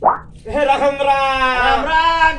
Rajandra.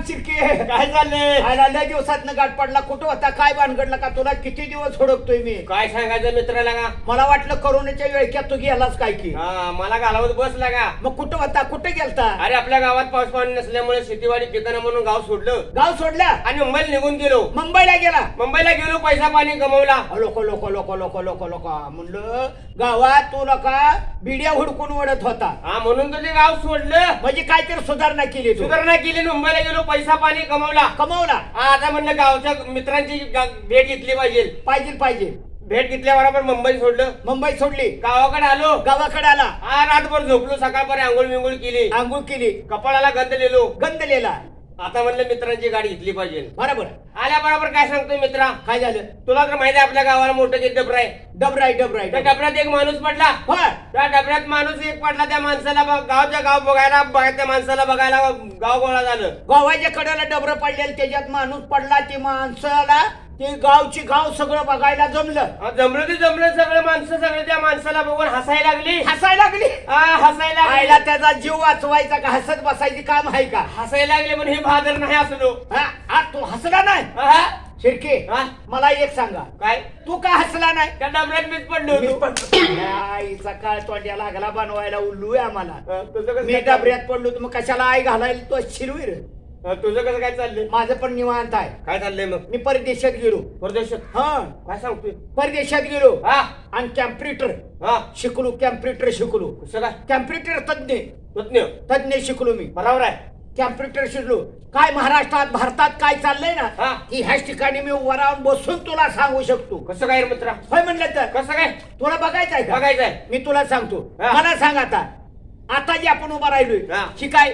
चिरके काय चाललंय आयला लय दिवसात गाठ पडला. कुठं होता? काय भानगडला का? तुला किती दिवस हुडकतोय मी? काय सांगायचं मित्राला का? मला वाटलं करोनाच्या वेळक्यात तू गेलास काय की? हा मला घालवत बसला का? मग कुठं होता? कुठं गेलता? अरे आपल्या गावात पाऊस पाणी नसल्यामुळे शेतीवाडी पिकानं म्हणून गाव सोडलं. गाव सोडला? आणि मुंबईला निघून गेलो. मुंबईला गेला? मुंबईला गेलो पैसा पाणी कमवला. लोक लोक लोक लोक लोक लोक. म्हणलं गावात तू लोका बिड्या हुडकून ओढत होता. हा म्हणून तर ते गाव सोडलं. म्हणजे काहीतरी सुधारणा केली तू. सुधारणा केली मुंबईला गेलो पैसा पाणी कमवला. कमवला. आता म्हणलं गावच्या मित्रांची गा- भेट घेतली पाहिजे. पाहिजे पाहिजे. भेट घेतल्याबरोबर मुंबई सोडलं. मुंबई सोडली. गावाकडे आलो. गावाकडे आला. हा रातभर झोपलो सकाळपर्यंत आंघोळ विंघोळ केली. आंघोळ केली. कपाळाला गंध लिहिलो. गंदलेला आता म्हणलं मित्रांची गाडी घेतली पाहिजे. बरोबर. आल्या बरोबर काय सांगतोय मित्रा? काय झालं? तुला तर माहिती आहे आपल्या गावाला मोठं जे डबर आहे. डबराय डबराय त्या डबऱ्यात एक माणूस पडला. त्या डबऱ्यात माणूस एक पडला. त्या माणसाला गावच्या गाव बघायला बघा- त्या माणसाला बघायला गाव गोळा झालं. गावाच्या कडेला डबर पडलेलं त्याच्यात माणूस पडला ते माणसाला. ते गावची गाव सगळं बघायला जमलं. हा, जमलं ते जमलं. सगळं माणसं सगळं त्या माणसाला बघून हसायला लागली. हसायला लागली? हा हसायला आईला लागली त्याचा जीव वाचवायचा का? हसत बसायची काम आहे का? हसायला लागले म्हणून हे बहादर नाही असलो हा तू हसला नाही? हा? शिरके हा? मला एक सांगा. काय? तू का हसला नाही? त्या डबऱ्यात मीच पडलो मी होतो पण- आईचा काळ तोंड्या लागला बनवायला उल्लू आहे आम्हाला हा, तुझं कसं मी काय? डबऱ्यात पडलो तर मग कशाला आई घालायला तो शिरवीर? तुझं कसं काय चाललंय? माझं पण निवांत आहे. काय चाललंय मग? मी परदेशात गेलो. परदेशात? हा. काय सांगतोय? परदेशात गेलो. हा. आणि कॅम्प्युटर हा. शिकलो कॅम्प्युटर शिकलो. कसं काय कॅम्प्युटर तज्ञ. तज्ञ? तज्ञ शिकलो मी. बरोबर आहे. कॅम्प्युटर शिकलो. काय महाराष्ट्रात भारतात काय चाललंय हा. ना की ह्याच ठिकाणी मी राहून बसून तुला सांगू शकतो. कसं काय रे मित्रा? होय म्हणलं तर? कसं काय? तुला बघायचं आहे का? बघायचंय मी तुला सांगतो. हा. मला सांग आता. आता जे आपण उभा राहिलोय हा. ही काय?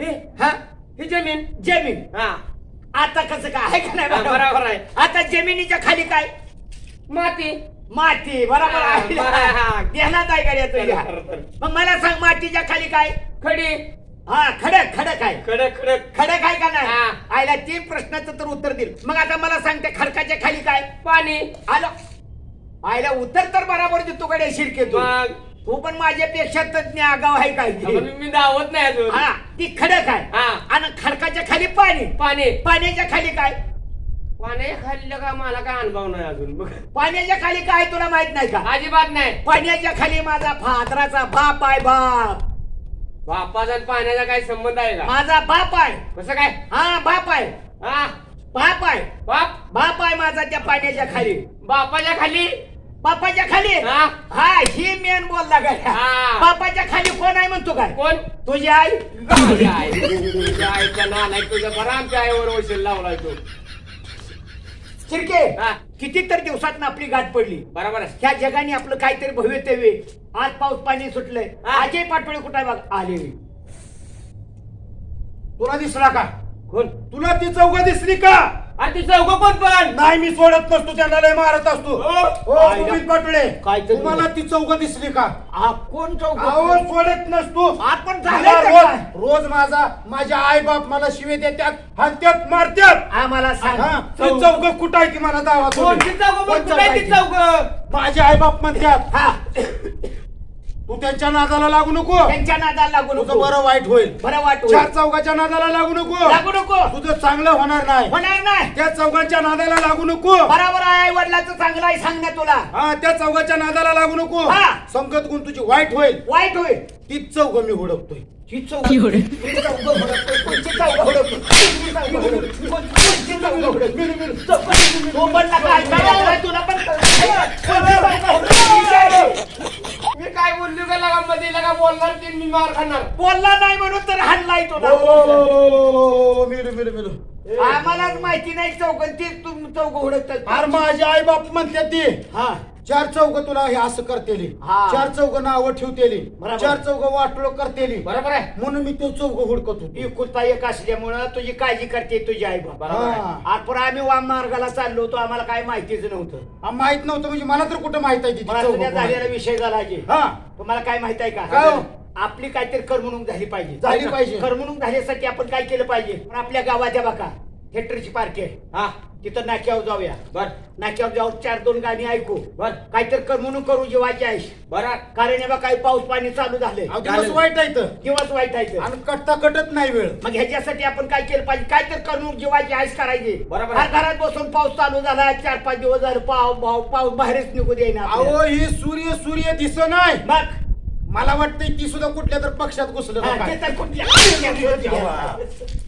हे? हा? ही जमीन जमीन. हा. आता कसं काय? आहे का नाही हा, बरोबर? आहे. आता जमिनीच्या खाली काय? माती. माती बरोबर हा, आहे. हा. ध्यानात आहे गाड्या तुझ्या बरोबर. मग मला सांग मातीच्या खाली काय? खडी. हा खडक खडक आहे. खडक खडक. खडक आहे का नाही? हा. आयला तीन प्रश्नाचं तर उत्तर दिल मग आता मला सांगते खडकाच्या खाली काय? पाणी. आलो. आयला उत्तर तर बरोबर देतो कडे शिरके तू. मग? तू पण माझ्यापेक्षा तज्ञ आगाव आहे काय? आपण मी दावत नाही अजून. हा ती खडक आहे. हा. आणि खडकाच्या खाली पाणी. पाणी. पाण्याच्या खाली काय? पाणी खाल्लं का मला काय अनुभव नाही अजून. बघ. पाण्याच्या खाली काय तुला माहीत नाही का? अजिबात नाही. पाण्याच्या खाली माझा फादराचा बाप आहे बाप. बापाचा आणि पाण्याचा काय संबंध आहे का? माझा बाप आहे. कसं काय? हा बाप आहे. हा. बाप आहे. बाप? बाप आहे माझा त्या पाण्याच्या खाली. बापाच्या खाली? बापाच्या खाली? हा. हा ही मेन बोलला काय? हा. बापाच्या खाली कोण आहे म्हणतो काय? कोण? तुझी आई? तुझ्या आई. तुझ्या तुझ्या बरं आमच्या आईवर वशील लावलाय तू. शिरके हा. कितीतर दिवसात आपली गाठ पडली. बरोबर आहे. ह्या जगाने आपलं काहीतरी भवितव्य आज पाऊस पाणी सुटलंय. हा. आजही पाटोळी कुठे बघ? आले. तुला दिसला का? कोण? तुला ती चौघ दिसली का? अरे ती चौघ कोण पण? नाही मी सोडत नसतो त्यांना लय मारत असतो. हो. हो. गोविंद पाटोळे काहीतरी- तुम्हाला ती चौघ दिसली का? हा कोण अहो सोडत नसतो. आपण मला झालंय का रोज काय? रोज माझा माझ्या आई बाप मला शिवे देतात हत्यात मारतात. आम्हाला सांग. हा, ती. चौघ कुठं आहे ती मला दावा कोणती चौघ? पण कुठे आहे ती चौघ? माझे आई बाप म्हणतात. हा. तू त्यांच्या नादाला लागू नको त्यांच्या नादाला लागू तुझं नको बरं वाईट होईल बरं वाटू चार चौघाच्या नादाला लागू नको लागू नको तुझं चांगलं होणार नाही होणार नाही त्या चौघांच्या नादाला लागू नको बरोबर आहे आई वडिलाचं चांगलं आहे सांग ना तुला हा त्या चौघाच्या नादाला लागू नको हा. संगत गुण तुझी वाईट होईल वाईट होईल तीच चौघ मी हुडकतोय ही चौक- ही चौक हुडकतोय. कोणची चौक हुडकतोय? कोणची चौक हुडकतोय? कोणची चौक हुडकतोय? तो पण नका ऐकायला लागलाय, तुला पण कोणची चौक हुडकतोय? मी काय बोललो का लगा मध्ये लगा बोलणार ते मी मार खाणार. बोलला नाही म्हणून तर हाणलाय तुला ओ, मिळू मिळू मिळू आम्हालाच माहिती नाही चौक ती तुम चौक हुडकतात अरे माझे आई बाप म्हणते ती हा. चार चौघ तुला हे असं करतेली हा. चार चौघ नावं ठेवतेली बरोबर. चार चौघ वाटलो करतेली बरोबर आहे म्हणून मी तो चौघ हुडकत होतो एकुलता एक असल्यामुळं तुझी काळजी करते तुझी आई बाबा बरोबर आहे. हा. आपण आम्ही वाम मार्गाला चाललो होतो आम्हाला काय माहितीच नव्हतं माहीत नव्हतं म्हणजे मला तर कुठं माहीत आहे मला चौघ कोण. झालेला विषय झाला की हा तुम्हाला काय माहीत आहे का काय हो? आपली काहीतरी करमणूक झाली पाहिजे झाली पाहिजे. करमणूक झाल्यासाठी आपण काय केलं पाहिजे पण आपल्या गावाच्या बाका थिएटरची पार्टी आहे. हा. तिथं नाक्यावर जाऊया. बर. नाक्यावर जाऊन चार दोन गाणी ऐकू. बर. काहीतरी कर म्हणून करू जीवाची आईश बरं. कारण हे बघ काही पाऊस पाणी चालू झाले अहो, दिवस वाईट आहे इथं. दिवस वाईट आहे आणि कटता कटत नाही वेळ. मग ह्याच्यासाठी आपण काय केलं पाहिजे? काय तर करून जीवाची आईश करायची. बरोबर. आहे. घरात बसून पाऊस चालू झाला चार पाच दिवस झाले पाव पाव पाऊस बाहेरच निघू देईना अहो ही सूर्य सूर्य दिस नाही. मग? मला वाटतंय ती सुद्धा कुठल्या तर पक्षात घुसलं का हा, काय. ते तर कुठल्या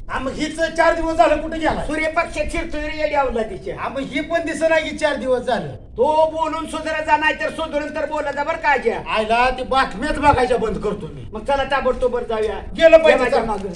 हा, मग हीच चार दिवस झालं कुठे गेला सूर्यपक्ष चिरतुरी येड्यावला तिच्या हा, मग ही पण दिस नाही की चार दिवस झालं तो बोलून सुधारायचा नाही तर सुधरून तर बोलायचा बरं का आज्या. आयला ती बातम्याच बघायच्या बंद करतो मी मग चला ताबडतोब बरं जाऊया गेलं पाहिजे, चल. मागं.